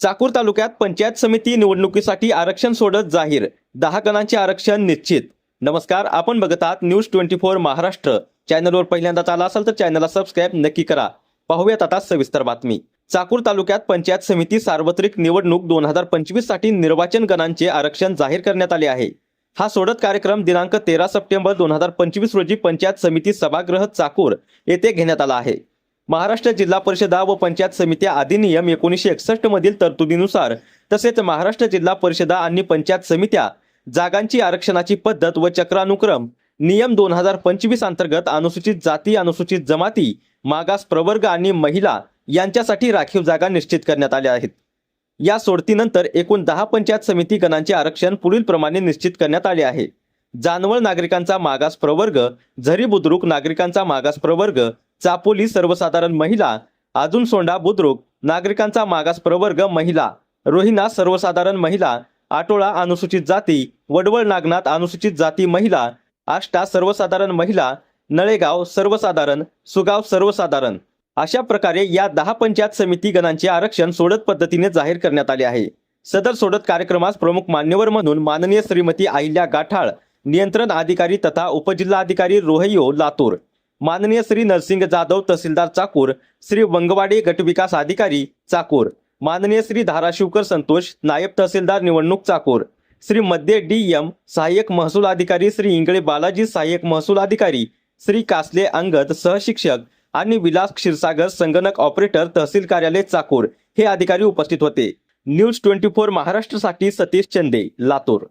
चाकूर तालुक्यात पंचायत समिती निवडणुकीसाठी आरक्षण सोडत जाहीर. दहा गणांचे आरक्षण निश्चित. नमस्कार आपण बघत आहात न्यूज ट्वेंटी फोर महाराष्ट्र. चॅनलवर पहिल्यांदाच आला असाल तर चॅनलला सबस्क्राईब नक्की करा. पाहूयात आता सविस्तर बातमी. चाकूर तालुक्यात पंचायत समिती सार्वत्रिक निवडणूक दोन हजार पंचवीससाठी निर्वाचन गणांचे आरक्षण जाहीर करण्यात आले आहे. हा सोडत कार्यक्रम दिनांक तेरा सप्टेंबर दोन हजार पंचवीस रोजी पंचायत समिती सभागृह चाकूर येथे घेण्यात आला आहे. महाराष्ट्र जिल्हा परिषदा व पंचायत समित्या अधिनियम एकोणीसशे एकसष्ट मधील तरतुदीनुसार तसेच महाराष्ट्र जिल्हा परिषदा आणि पंचायत समित्या जागांची आरक्षणाची पद्धत व चक्रानुक्रम नियम दोन हजार पंचवीस अंतर्गत अनुसूचित जाती अनुसूचित जमाती मागास प्रवर्ग आणि महिला यांच्यासाठी राखीव जागा निश्चित करण्यात आल्या आहेत. या सोडतीनंतर एकूण दहा पंचायत समिती गणांचे आरक्षण पुढील प्रमाणे निश्चित करण्यात आले आहे. जानवळ नागरिकांचा मागास प्रवर्ग झरी बुद्रुक नागरिकांचा मागास प्रवर्ग चापोली सर्वसाधारण महिला अजून सोंडा बुद्रुक नागरिकांचा मागास प्रवर्ग महिला रोहिणा सर्वसाधारण महिला आटोळा अनुसूचित जाती वडवळ नागनाथ अनुसूचित जाती महिला आष्टा सर्वसाधारण महिला नळेगाव सर्वसाधारण सुगाव सर्वसाधारण. अशा प्रकारे या दहा पंचायत समिती गणांचे आरक्षण सोडत पद्धतीने जाहीर करण्यात आले आहे. सदर सोडत कार्यक्रमास प्रमुख मान्यवर म्हणून माननीय श्रीमती अहिल्या गाठाळ नियंत्रण अधिकारी तथा उपजिल्हाधिकारी रोहयो लातूर. माननीय श्री नरसिंग जाधव तहसीलदार चाकूर श्री वंगवाडी गटविकास अधिकारी चाकूर माननीय श्री धाराशिवकर संतोष नायब तहसीलदार निवडणूक चाकूर श्री मध्य डी एम सहाय्यक महसूल अधिकारी श्री इंगळे बालाजी सहाय्यक महसूल अधिकारी श्री कासले अंगद सहशिक्षक आणि विलास क्षीरसागर संगणक ऑपरेटर तहसील कार्यालय चाकूर हे अधिकारी उपस्थित होते. न्यूज ट्वेंटी फोर महाराष्ट्रासाठी सतीश चंदे लातूर.